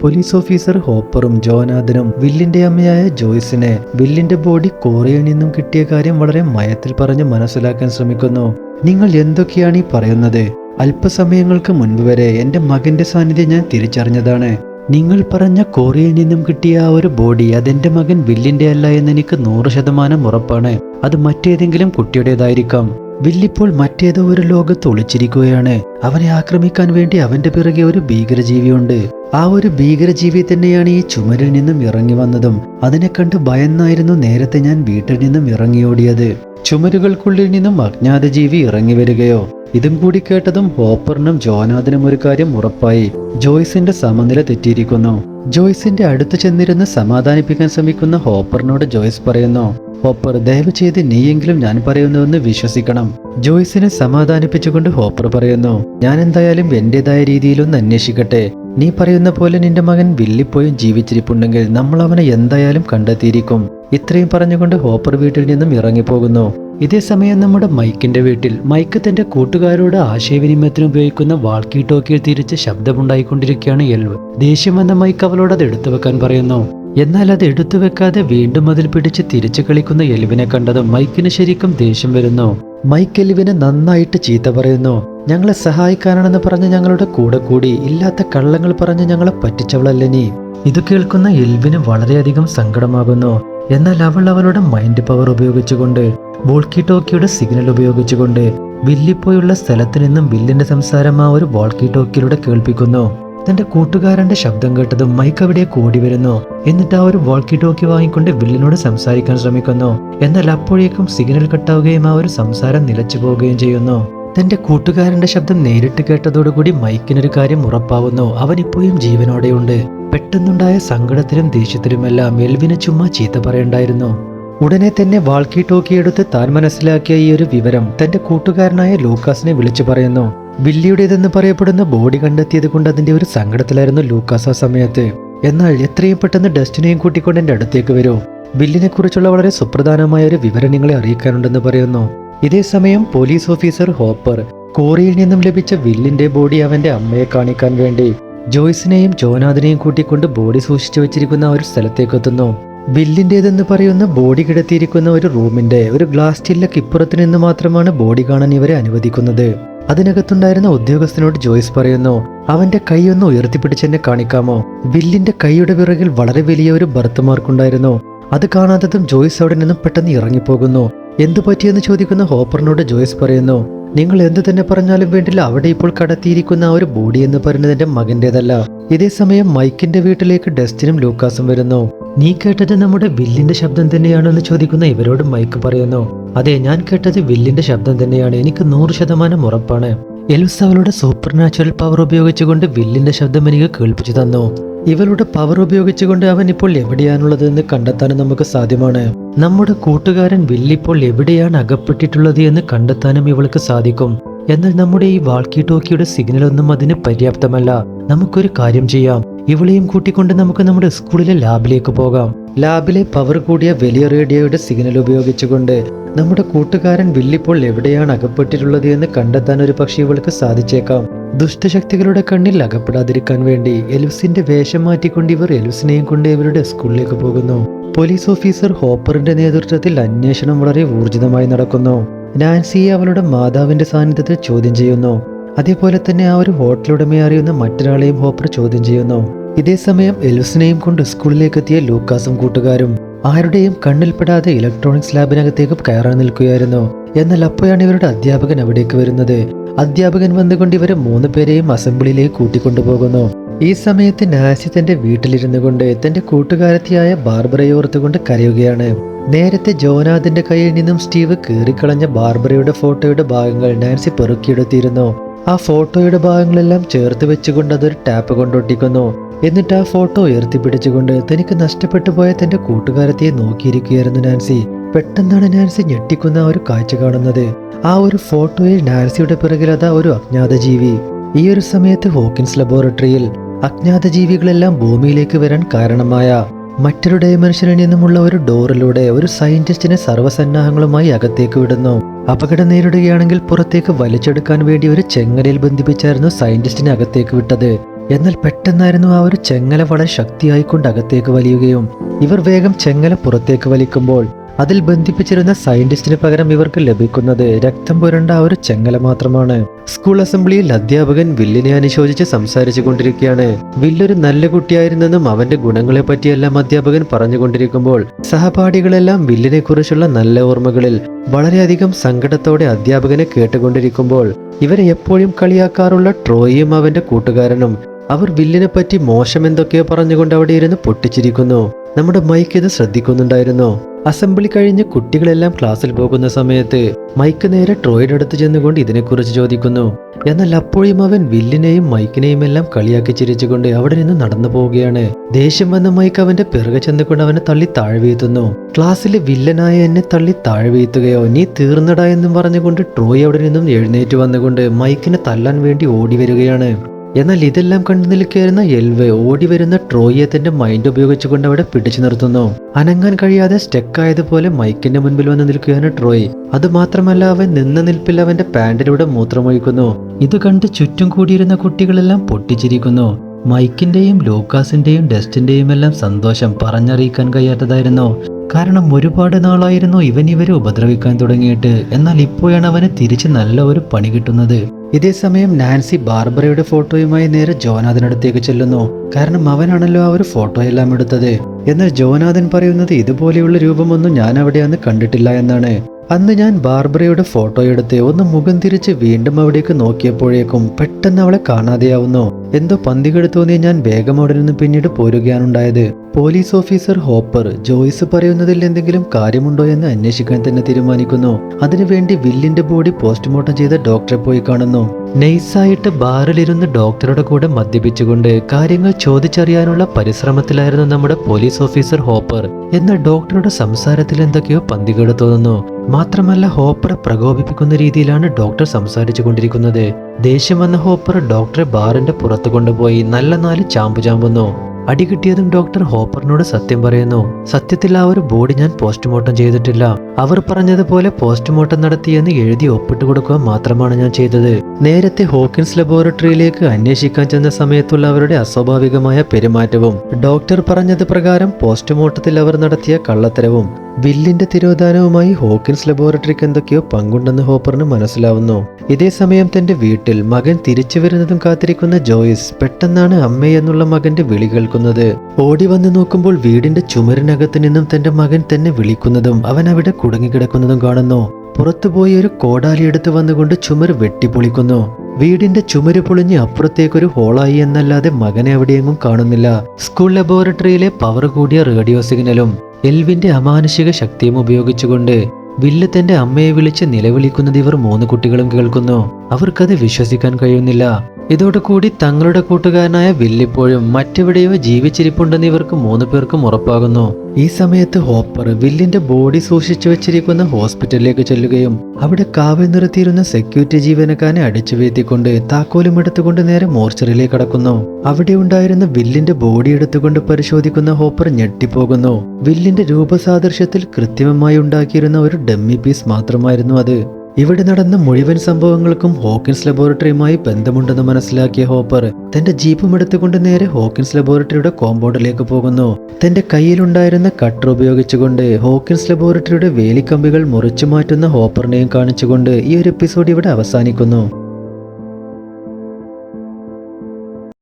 Police officer ഹോപ്പറും ജോനാഥനും വില്ലിന്റെ അമ്മയായ ജോയ്സിനെ വില്ലിന്റെ body കോറിയിൽ നിന്നും കിട്ടിയ കാര്യം വളരെ മയത്തിൽ പറഞ്ഞ് മനസ്സിലാക്കാൻ ശ്രമിക്കുന്നു. നിങ്ങൾ എന്തൊക്കെയാണ് ഈ പറയുന്നത്? അല്പസമയങ്ങൾക്ക് മുൻപ് വരെ എന്റെ മകന്റെ സാന്നിധ്യം ഞാൻ തിരിച്ചറിഞ്ഞതാണ്. നിങ്ങൾ പറഞ്ഞ കോറിയിൽ നിന്നും കിട്ടിയ ആ ഒരു ബോഡി അതെന്റെ മകൻ വില്ലിന്റെ അല്ല എന്ന് എനിക്ക് നൂറ് ശതമാനം ഉറപ്പാണ്. അത് മറ്റേതെങ്കിലും കുട്ടിയുടേതായിരിക്കാം. വില്ലിപ്പോൾ മറ്റേതോ ഒരു ലോകത്ത് ഒളിച്ചിരിക്കുകയാണ്. അവനെ ആക്രമിക്കാൻ വേണ്ടി അവന്റെ പിറകെ ഒരു ഭീകരജീവിയുണ്ട്. ആ ഒരു ഭീകരജീവി തന്നെയാണ് ഈ ചുമരിൽ നിന്നും ഇറങ്ങി വന്നതും. അതിനെ കണ്ട് ഭയന്നായിരുന്നു നേരത്തെ ഞാൻ വീട്ടിൽ നിന്നും ഇറങ്ങിയോടിയത്. ചുമരുകൾക്കുള്ളിൽ നിന്നും അജ്ഞാത ജീവി ഇറങ്ങി വരികയോ? ഇതും കൂടി കേട്ടതും ഹോപ്പറിനും ജോനാഥനും ഒരു കാര്യം ഉറപ്പായി. ജോയ്സിന്റെ സമനില തെറ്റിയിരിക്കുന്നു. ജോയ്സിന്റെ അടുത്ത് ചെന്നിരുന്ന് സമാധാനിപ്പിക്കാൻ ശ്രമിക്കുന്ന ഹോപ്പറിനോട് ജോയ്സ് പറയുന്നു ഹോപ്പർ ദയവ് ചെയ്ത് നീയെങ്കിലും ഞാൻ പറയുന്നുവെന്ന് വിശ്വസിക്കണം. ജോയ്സിനെ സമാധാനിപ്പിച്ചുകൊണ്ട് ഹോപ്പർ പറയുന്നു ഞാൻ എന്തായാലും എന്റേതായ രീതിയിലൊന്ന് അന്വേഷിക്കട്ടെ. നീ പറയുന്ന പോലെ നിന്റെ മകൻ വില്ലിപ്പോയും ജീവിച്ചിരിപ്പുണ്ടെങ്കിൽ നമ്മൾ അവനെ എന്തായാലും കണ്ടെത്തിയിരിക്കും. ഇത്രയും പറഞ്ഞുകൊണ്ട് ഹോപ്പർ വീട്ടിൽ നിന്നും ഇറങ്ങിപ്പോകുന്നു. ഇതേ സമയം നമ്മുടെ മൈക്കിന്റെ വീട്ടിൽ മൈക്ക് തന്റെ കൂട്ടുകാരോട് ആശയവിനിമയത്തിന് ഉപയോഗിക്കുന്ന വാൾക്കി ടോക്കിയിൽ തിരിച്ച് ശബ്ദമുണ്ടായിക്കൊണ്ടിരിക്കുകയാണ് എൽവ്. ദേഷ്യം വന്ന മൈക്ക് അവളോട് അത് എടുത്തു വെക്കാൻ പറയുന്നു. എന്നാൽ അത് എടുത്തു വെക്കാതെ വീണ്ടും അതിൽ പിടിച്ച് തിരിച്ചു കളിക്കുന്ന എൽവിനെ കണ്ടതും മൈക്കിന് ശരിക്കും ദേഷ്യം വരുന്നു. മൈക്ക് എൽവിനെ നന്നായിട്ട് ചീത്ത പറയുന്നു. ഞങ്ങളെ സഹായിക്കാനാണെന്ന് പറഞ്ഞ് ഞങ്ങളുടെ കൂടെ കൂടി ഇല്ലാത്ത കള്ളങ്ങൾ പറഞ്ഞ് ഞങ്ങളെ പറ്റിച്ചവളല്ലേ നീ? ഇത് കേൾക്കുന്ന എൽവിന് വളരെയധികം സങ്കടമാകുന്നു. എന്നാൽ അവൾ അവളുടെ മൈൻഡ് പവർ ഉപയോഗിച്ചുകൊണ്ട് വോൾക്കി ടോക്കിയുടെ സിഗ്നൽ ഉപയോഗിച്ചുകൊണ്ട് വില്ലിപ്പോയുള്ള സ്ഥലത്ത് നിന്നും വില്ലിന്റെ സംസാരം ആ ഒരു വോൾക്കി ടോക്കിയിലൂടെ കേൾപ്പിക്കുന്നു. തന്റെ കൂട്ടുകാരന്റെ ശബ്ദം കേട്ടതും മൈക്ക് അവിടെ കൂടി വരുന്നു. എന്നിട്ട് ആ ഒരു വോൾക്കി ടോക്കി വാങ്ങിക്കൊണ്ട് വില്ലിനോട് സംസാരിക്കാൻ ശ്രമിക്കുന്നു. എന്നാൽ അപ്പോഴേക്കും സിഗ്നൽ കട്ടാവുകയും ആ ഒരു സംസാരം നിലച്ചു പോവുകയും ചെയ്യുന്നു. തന്റെ കൂട്ടുകാരന്റെ ശബ്ദം നേരിട്ട് കേട്ടതോടുകൂടി മൈക്കിനൊരു കാര്യം ഉറപ്പാവുന്നു. അവൻ ഇപ്പോഴും ജീവനോടെയുണ്ട്. പെട്ടെന്നുണ്ടായ സങ്കടത്തിലും ദേഷ്യത്തിലുമെല്ലാം എൽവിനെ ചുമ്മാ ചീത്ത പറയണ്ടായിരുന്നു. ഉടനെ തന്നെ വാൾക്കി ടോക്കി എടുത്ത് താൻ മനസ്സിലാക്കിയ ഈ ഒരു വിവരം തന്റെ കൂട്ടുകാരനായ ലൂക്കാസിനെ വിളിച്ചു പറയുന്നു. വില്ലിയുടേതെന്ന് പറയപ്പെടുന്ന ബോഡി കണ്ടെത്തിയത് കൊണ്ട് അതിന്റെ ഒരു സങ്കടത്തിലായിരുന്നു ലൂക്കാസ് ആ സമയത്ത്. എന്നാൽ എത്രയും പെട്ടെന്ന് ഡസ്റ്റിനെയും കൂട്ടിക്കൊണ്ട് എന്റെ അടുത്തേക്ക് വരൂ. വില്ലിനെ കുറിച്ചുള്ള വളരെ സുപ്രധാനമായ ഒരു വിവരം നിങ്ങളെ അറിയിക്കാനുണ്ടെന്ന് പറയുന്നു. ഇതേ സമയം പോലീസ് ഓഫീസർ ഹോപ്പർ കോറിയിൽ നിന്നും ലഭിച്ച വില്ലിന്റെ ബോഡി അവന്റെ അമ്മയെ കാണിക്കാൻ വേണ്ടി ജോയ്സിനെയും ജോനാഥിനെയും കൂട്ടിക്കൊണ്ട് ബോഡി സൂക്ഷിച്ചു വെച്ചിരിക്കുന്ന ഒരു സ്ഥലത്തേക്ക് എത്തുന്നു. വില്ലിന്റെതെന്ന് പറയുന്ന ബോഡി കിടത്തിയിരിക്കുന്ന ഒരു റൂമിന്റെ ഒരു ഗ്ലാസ് ചില്ലക്ക് ഇപ്പുറത്ത് നിന്ന് മാത്രമാണ് ബോഡി കാണാൻ ഇവരെ അനുവദിക്കുന്നത്. അതിനകത്തുണ്ടായിരുന്ന ഉദ്യോഗസ്ഥനോട് ജോയ്സ് പറയുന്നു അവന്റെ കൈ ഒന്ന് ഉയർത്തിപ്പിടിച്ചെന്നെ കാണിക്കാമോ? വില്ലിന്റെ കൈയുടെ പിറകിൽ വളരെ വലിയ ഒരു ബർത്ത് മാർക്കുണ്ടായിരുന്നു. അത് കാണാത്തതും ജോയ്സ് അവിടെ നിന്നും പെട്ടെന്ന് ഇറങ്ങിപ്പോകുന്നു. എന്തു പറ്റിയെന്ന് ചോദിക്കുന്ന ഹോപ്പറിനോട് ജോയ്സ് പറയുന്നു നിങ്ങൾ എന്തു തന്നെ പറഞ്ഞാലും വേണ്ടില്ല അവിടെ ഇപ്പോൾ കടത്തിയിരിക്കുന്ന ആ ഒരു ബോഡി എന്ന് പറയുന്നത് മകന്റേതല്ല ഇതേ സമയം മൈക്കിന്റെ വീട്ടിലേക്ക് ഡസ്റ്റിനും ലൂക്കാസും വരുന്നു. നീ കേട്ടത് നമ്മുടെ വില്ലിന്റെ ശബ്ദം തന്നെയാണോ എന്ന് ചോദിക്കുന്ന ഇവരോട് മൈക്ക് പറയുന്നു. അതെ ഞാൻ കേട്ടത് വില്ലിന്റെ ശബ്ദം തന്നെയാണ്. എനിക്ക് നൂറ് ശതമാനം ഉറപ്പാണ്. എൽസ് അവളുടെ സൂപ്പർ നാച്ചുറൽ പവർ ഉപയോഗിച്ചുകൊണ്ട് വില്ലിന്റെ ശബ്ദം എനിക്ക് കേൾപ്പിച്ചു തന്നു. ഇവളുടെ പവർ ഉപയോഗിച്ചുകൊണ്ട് അവൻ ഇപ്പോൾ എവിടെയാണുള്ളത് എന്ന് കണ്ടെത്താനും നമുക്ക് സാധ്യമാണ്. നമ്മുടെ കൂട്ടുകാരൻ വില്ലിപ്പോൾ എവിടെയാണ് അകപ്പെട്ടിട്ടുള്ളത് എന്ന് കണ്ടെത്താനും ഇവൾക്ക് സാധിക്കും. എന്നാൽ നമ്മുടെ ഈ വാൾക്കി ടോക്കിയുടെ സിഗ്നൽ ഒന്നും അതിന് പര്യാപ്തമല്ല. നമുക്കൊരു കാര്യം ചെയ്യാം. ഇവളെയും കൂട്ടിക്കൊണ്ട് നമുക്ക് നമ്മുടെ സ്കൂളിലെ ലാബിലേക്ക് പോകാം. ലാബിലെ പവർ കൂടിയ വലിയ റേഡിയോയുടെ സിഗ്നൽ ഉപയോഗിച്ചുകൊണ്ട് നമ്മുടെ കൂട്ടുകാരൻ വില്ലിപ്പോൾ എവിടെയാണ് അകപ്പെട്ടിട്ടുള്ളത് എന്ന് കണ്ടെത്താൻ ഒരു പക്ഷേ ഇവൾക്ക് സാധിച്ചേക്കാം. ദുഷ്ടശക്തികളുടെ കണ്ണിൽ അകപ്പെടാതിരിക്കാൻ വേണ്ടി എലുസിന്റെ വേഷം മാറ്റിക്കൊണ്ട് ഇവർ എലുസിനെയും കൊണ്ട് ഇവരുടെ സ്കൂളിലേക്ക് പോകുന്നു. പോലീസ് ഓഫീസർ ഹോപ്പറിന്റെ നേതൃത്വത്തിൽ അന്വേഷണം വളരെ ഊർജിതമായി നടക്കുന്നു. നാൻസിയെ അവളുടെ മാതാവിന്റെ സാന്നിധ്യത്തിൽ ചോദ്യം ചെയ്യുന്നു. അതേപോലെ തന്നെ ആ ഒരു ഹോട്ടലുടമയെ അറിയുന്ന മറ്റൊരാളെയും ഹോപ്പർ ചോദ്യം ചെയ്യുന്നു. ഇതേ സമയം എലുസിനെയും കൊണ്ട് സ്കൂളിലേക്ക് എത്തിയ ലൂക്കാസും കൂട്ടുകാരും ആരുടെയും കണ്ണിൽപ്പെടാതെ ഇലക്ട്രോണിക്സ് ലാബിനകത്തേക്ക് കയറാൻ നിൽക്കുകയായിരുന്നു. എന്നാൽ അപ്പോഴാണ് ഇവരുടെ അധ്യാപകൻ അവിടേക്ക് വരുന്നത്. അധ്യാപകൻ വന്നുകൊണ്ട് ഇവരെ മൂന്ന് പേരെയും അസംബ്ലിയിലേക്ക് കൂട്ടിക്കൊണ്ടുപോകുന്നു. ഈ സമയത്ത് നാസി തന്റെ വീട്ടിലിരുന്നു കൊണ്ട് തന്റെ കൂട്ടുകാരത്തിയായ ബാർബറയെ ഓർത്തുകൊണ്ട് കരയുകയാണ്. നേരത്തെ ജോനാഥിന്റെ കയ്യിൽ നിന്നും സ്റ്റീവ് കീറിക്കളഞ്ഞ ബാർബറയുടെ ഫോട്ടോയുടെ ഭാഗങ്ങൾ നാൻസി പെറുക്കിയെടുത്തിരുന്നു. ആ ഫോട്ടോയുടെ ഭാഗങ്ങളെല്ലാം ചേർത്ത് വെച്ചുകൊണ്ട് അതൊരു ടാപ്പ് കൊണ്ടൊട്ടിക്കുന്നു. എന്നിട്ട് ആ ഫോട്ടോ ഉയർത്തിപ്പിടിച്ചുകൊണ്ട് തനിക്ക് നഷ്ടപ്പെട്ടു പോയ തന്റെ കൂട്ടുകാരത്തെ നോക്കിയിരിക്കുകയായിരുന്നു നാൻസി. പെട്ടെന്നാണ് നാൻസി ഞെട്ടിക്കുന്ന ഒരു കാഴ്ച കാണുന്നത്. ആ ഒരു ഫോട്ടോയിൽ നാൻസിയുടെ പിറകിൽ അതാ ഒരു അജ്ഞാത ജീവി. ഈ ഒരു സമയത്ത് ഹോക്കിൻസ് ലബോറട്ടറിയിൽ അജ്ഞാത ജീവികളെല്ലാം ഭൂമിയിലേക്ക് വരാൻ കാരണമായ മറ്റൊരു ഡയമെൻഷനിൽ നിന്നുമുള്ള ഒരു ഡോറിലൂടെ ഒരു സയന്റിസ്റ്റിനെ സർവസന്നാഹങ്ങളുമായി അകത്തേക്ക് വിടുന്നു. അപകടം നേരിടുകയാണെങ്കിൽ പുറത്തേക്ക് വലിച്ചെടുക്കാൻ വേണ്ടി ഒരു ചെങ്ങലയിൽ ബന്ധിപ്പിച്ചായിരുന്നു സയന്റിസ്റ്റിനെ അകത്തേക്ക് വിട്ടത്. എന്നാൽ പെട്ടെന്നായിരുന്നു ആ ഒരു ചെങ്ങല വളരെ ശക്തിയായിക്കൊണ്ട് അകത്തേക്ക് വലിയുകയും ഇവർ വേഗം ചെങ്ങല പുറത്തേക്ക് വലിക്കുമ്പോൾ അതിൽ ബന്ധിപ്പിച്ചിരുന്ന സയന്റിസ്റ്റിന് പകരം ഇവർക്ക് ലഭിക്കുന്നത് രക്തം പുരണ്ട ആ ഒരു ചെങ്ങല മാത്രമാണ്. സ്കൂൾ അസംബ്ലിയിൽ അധ്യാപകൻ വില്ലിനെ അനുശോചിച്ച് സംസാരിച്ചു കൊണ്ടിരിക്കുകയാണ് വില്ലൊരു നല്ല കുട്ടിയായിരുന്നെന്നും അവന്റെ ഗുണങ്ങളെ പറ്റിയെല്ലാം അധ്യാപകൻ പറഞ്ഞുകൊണ്ടിരിക്കുമ്പോൾ സഹപാഠികളെല്ലാം വില്ലിനെ കുറിച്ചുള്ള നല്ല ഓർമ്മകളിൽ വളരെയധികം സങ്കടത്തോടെ അധ്യാപകനെ കേട്ടുകൊണ്ടിരിക്കുമ്പോൾ ഇവരെ എപ്പോഴും കളിയാക്കാറുള്ള ട്രോയിയും അവന്റെ കൂട്ടുകാരനും അവർ വില്ലിനെ പറ്റി മോശം എന്തൊക്കെയോ പറഞ്ഞുകൊണ്ട് അവിടെ ഇരുന്ന് പൊട്ടിച്ചിരിക്കുന്നു. നമ്മുടെ മൈക്ക് ഇത് ശ്രദ്ധിക്കുന്നുണ്ടായിരുന്നു. അസംബ്ലി കഴിഞ്ഞ് കുട്ടികളെല്ലാം ക്ലാസ്സിൽ പോകുന്ന സമയത്ത് മൈക്ക് നേരെ ട്രോയുടെ അടുത്ത് ചെന്നുകൊണ്ട് ഇതിനെക്കുറിച്ച് ചോദിക്കുന്നു. എന്നാൽ അപ്പോഴും അവൻ വില്ലിനെയും മൈക്കിനെയും എല്ലാം കളിയാക്കി ചിരിച്ചുകൊണ്ട് അവിടെ നിന്ന് നടന്നു പോവുകയാണ്. ദേഷ്യം വന്ന മൈക്ക് അവന്റെ പിറകെ ചെന്നുകൊണ്ട് അവനെ തള്ളി താഴെ വീഴ്ത്തുന്നു ക്ലാസ്സിലെ വില്ലനായ എന്നെ തള്ളി താഴെ വീഴ്ത്തുകയോ നീ തീർന്നടാ എന്നും പറഞ്ഞുകൊണ്ട് ട്രോയ് അവിടെ നിന്നും എഴുന്നേറ്റ് വന്നുകൊണ്ട് മൈക്കിനെ തല്ലാൻ വേണ്ടി ഓടി വരികയാണ്. എന്നാൽ ഇതെല്ലാം കണ്ടു നിൽക്കുകയായിരുന്ന എൽവെ ഓടി വരുന്ന ട്രോയിയെ തന്റെ മൈൻഡ് ഉപയോഗിച്ചുകൊണ്ട് അവിടെ പിടിച്ചു നിർത്തുന്നു. അനങ്ങാൻ കഴിയാതെ സ്റ്റെക്ക് ആയതുപോലെ മൈക്കിന്റെ മുൻപിൽ വന്ന് നിൽക്കുകയാണ് ട്രോയ്. അത് മാത്രമല്ല അവൻ നിന്ന നിൽപ്പിൽ അവന്റെ മൂത്രം മൂത്രമൊഴിക്കുന്നു. ഇത് കണ്ട് ചുറ്റും കൂടിയിരുന്ന കുട്ടികളെല്ലാം പൊട്ടിച്ചിരിക്കുന്നു. മൈക്കിന്റെയും ലൂക്കാസിന്റെയും ഡസ്റ്റിന്റെയും എല്ലാം സന്തോഷം പറഞ്ഞറിയിക്കാൻ കഴിയാത്തതായിരുന്നു. കാരണം ഒരുപാട് നാളായിരുന്നു ഇവൻ ഇവരെ ഉപദ്രവിക്കാൻ തുടങ്ങിയിട്ട്. എന്നാൽ ഇപ്പോഴാണ് അവന് തിരിച്ച് നല്ല ഒരു പണി കിട്ടുന്നത്. ഇതേ സമയം നാൻസി ബാർബറയുടെ ഫോട്ടോയുമായി നേരെ ജോനാഥനടുത്തേക്ക് ചെല്ലുന്നു. കാരണം അവനാണല്ലോ ആ ഒരു ഫോട്ടോ എല്ലാം എടുത്തത്. എന്നാൽ ജോനാഥൻ പറയുന്നത് ഇതുപോലെയുള്ള രൂപമൊന്നും ഞാൻ അവിടെ അന്ന് കണ്ടിട്ടില്ല എന്നാണ്. അന്ന് ഞാൻ ബാർബറയുടെ ഫോട്ടോ എടുത്ത് ഒന്ന് മുഖം തിരിച്ച് വീണ്ടും അവിടേക്ക് നോക്കിയപ്പോഴേക്കും പെട്ടെന്ന് അവളെ കാണാതെയാവുന്നു. എന്തോ പന്തികേട് തോന്നിയ ഞാൻ വേഗം അവിടെ നിന്ന് പിന്നീട് പോരുകയാണുണ്ടായത്. പോലീസ് ഓഫീസർ ഹോപ്പർ ജോയ്സ് പറയുന്നതിൽ എന്തെങ്കിലും കാര്യമുണ്ടോ എന്ന് അന്വേഷിക്കാൻ തന്നെ തീരുമാനിക്കുന്നു. അതിനുവേണ്ടി വില്ലിന്റെ ബോഡി പോസ്റ്റ്മോർട്ടം ചെയ്ത ഡോക്ടറെ പോയി കാണുന്നു. നൈസായിട്ട് ബാറിലിരുന്ന് ഡോക്ടറുടെ കൂടെ മദ്യപിച്ചുകൊണ്ട് കാര്യങ്ങൾ ചോദിച്ചറിയാനുള്ള പരിശ്രമത്തിലായിരുന്നു നമ്മുടെ പോലീസ് ഓഫീസർ ഹോപ്പർ എന്ന ഡോക്ടറുടെ സംസാരത്തിൽ എന്തൊക്കെയോ പന്തികേട് തോന്നുന്നു. മാത്രമല്ല ഹോപ്പറെ പ്രകോപിപ്പിക്കുന്ന രീതിയിലാണ് ഡോക്ടർ സംസാരിച്ചു കൊണ്ടിരിക്കുന്നത്. ദേഷ്യം വന്ന ഹോപ്പർ ഡോക്ടറെ ബാറിന്റെ പുറത്തു കൊണ്ടുപോയി നല്ല നാല് ചാമ്പു ചാമ്പുന്നു. അടി കിട്ടിയതും ഡോക്ടർ ഹോപ്പറിനോട് സത്യം പറയുന്നു. സത്യത്തിൽ ആ ഒരു ബോഡി ഞാൻ പോസ്റ്റ്മോർട്ടം ചെയ്തിട്ടില്ല. അവർ പറഞ്ഞതുപോലെ പോസ്റ്റ്മോർട്ടം നടത്തിയെന്ന് എഴുതി ഒപ്പിട്ട് കൊടുക്കുക മാത്രമാണ് ഞാൻ ചെയ്തത്. നേരത്തെ ഹോക്കിൻസ് ലബോറട്ടറിയിലേക്ക് അന്വേഷിക്കാൻ ചെന്ന സമയത്തുള്ള അവരുടെ അസ്വാഭാവികമായ പെരുമാറ്റവും ഡോക്ടർ പറഞ്ഞത് പ്രകാരം പോസ്റ്റ്മോർട്ടത്തിൽ അവർ നടത്തിയ കള്ളത്തരവും വില്ലിന്റെ തിരോധാനവുമായി ഹോക്കിൻസ് ലബോറട്ടറിക്ക് എന്തൊക്കെയോ പങ്കുണ്ടെന്ന് ഹോപ്പറിന് മനസ്സിലാവുന്നു. ഇതേ സമയം തന്റെ വീട്ടിൽ മകൻ തിരിച്ചു വരുന്നതും കാത്തിരിക്കുന്ന ജോയിസ് പെട്ടെന്നാണ് അമ്മയെന്നുള്ള മകന്റെ വിളി കേൾക്കുന്നത് ഓടി വന്ന് നോക്കുമ്പോൾ വീടിന്റെ ചുമരിനകത്ത് നിന്നും തന്റെ മകൻ തന്നെ വിളിക്കുന്നതും അവൻ അവിടെ കുടുങ്ങിക്കിടക്കുന്നതും കാണുന്നു. പുറത്തുപോയി ഒരു കോടാലി എടുത്ത് വന്നുകൊണ്ട് ചുമര് വെട്ടിപ്പൊളിക്കുന്നു. വീടിന്റെ ചുമര് പൊളിഞ്ഞ് അപ്പുറത്തേക്കൊരു ഹോളായി എന്നല്ലാതെ മകനെ എവിടെയെങ്ങും കാണുന്നില്ല. സ്കൂൾ ലബോറട്ടറിയിലെ പവർ കൂടിയ റേഡിയോ സിഗ്നലും എൽവിന്റെ അമാനുഷിക ശക്തിയും ഉപയോഗിച്ചുകൊണ്ട് വില്ല് തന്റെ അമ്മയെ വിളിച്ച് നിലവിളിക്കുന്നത് ഇവർ മൂന്ന് കുട്ടികളും കേൾക്കുന്നു. അവർക്കത് വിശ്വസിക്കാൻ കഴിയുന്നില്ല. ഇതോടുകൂടി തങ്ങളുടെ കൂട്ടുകാരനായ വില്ലിപ്പോഴും മറ്റെവിടെയോ ജീവിച്ചിരിപ്പുണ്ടെന്ന് ഇവർക്ക് മൂന്ന് പേർക്കും ഉറപ്പാകുന്നു. ഈ സമയത്ത് ഹോപ്പർ വില്ലിന്റെ ബോഡി സൂക്ഷിച്ചു വെച്ചിരിക്കുന്ന ഹോസ്പിറ്റലിലേക്ക് ചെല്ലുകയും അവിടെ കാവൽ നിർത്തിയിരുന്ന സെക്യൂരിറ്റി ജീവനക്കാരനെ അടിച്ചു വീഴ്ത്തിക്കൊണ്ട് താക്കോലും എടുത്തുകൊണ്ട് നേരെ മോർച്ചറിയിലേക്ക് കടക്കുന്നു. അവിടെ ഉണ്ടായിരുന്ന വില്ലിന്റെ ബോഡി എടുത്തുകൊണ്ട് പരിശോധിക്കുന്ന ഹോപ്പർ ഞെട്ടിപ്പോകുന്നു. വില്ലിന്റെ രൂപസാദൃശ്യത്തിൽ കൃത്രിമമായി ഉണ്ടാക്കിയിരുന്ന ഒരു ഡമ്മി പീസ് മാത്രമായിരുന്നു അത്. ഇവിടെ നടന്ന മുഴുവൻ സംഭവങ്ങൾക്കും ഹോക്കിൻസ് ലബോറട്ടറിയുമായി ബന്ധമുണ്ടെന്ന് മനസ്സിലാക്കിയ ഹോപ്പർ തന്റെ ജീപ്പും എടുത്തുകൊണ്ട് നേരെ ഹോക്കിൻസ് ലബോറട്ടറിയുടെ കോമ്പൗണ്ടിലേക്ക് പോകുന്നു. തന്റെ കയ്യിലുണ്ടായിരുന്ന കട്ടർ ഉപയോഗിച്ചുകൊണ്ട് ഹോക്കിൻസ് ലബോറട്ടറിയുടെ വേലിക്കമ്പികൾ മുറിച്ചു മാറ്റുന്ന ഹോപ്പറിനെയും കാണിച്ചുകൊണ്ട് ഈ ഒരു എപ്പിസോഡ് ഇവിടെ അവസാനിക്കുന്നു.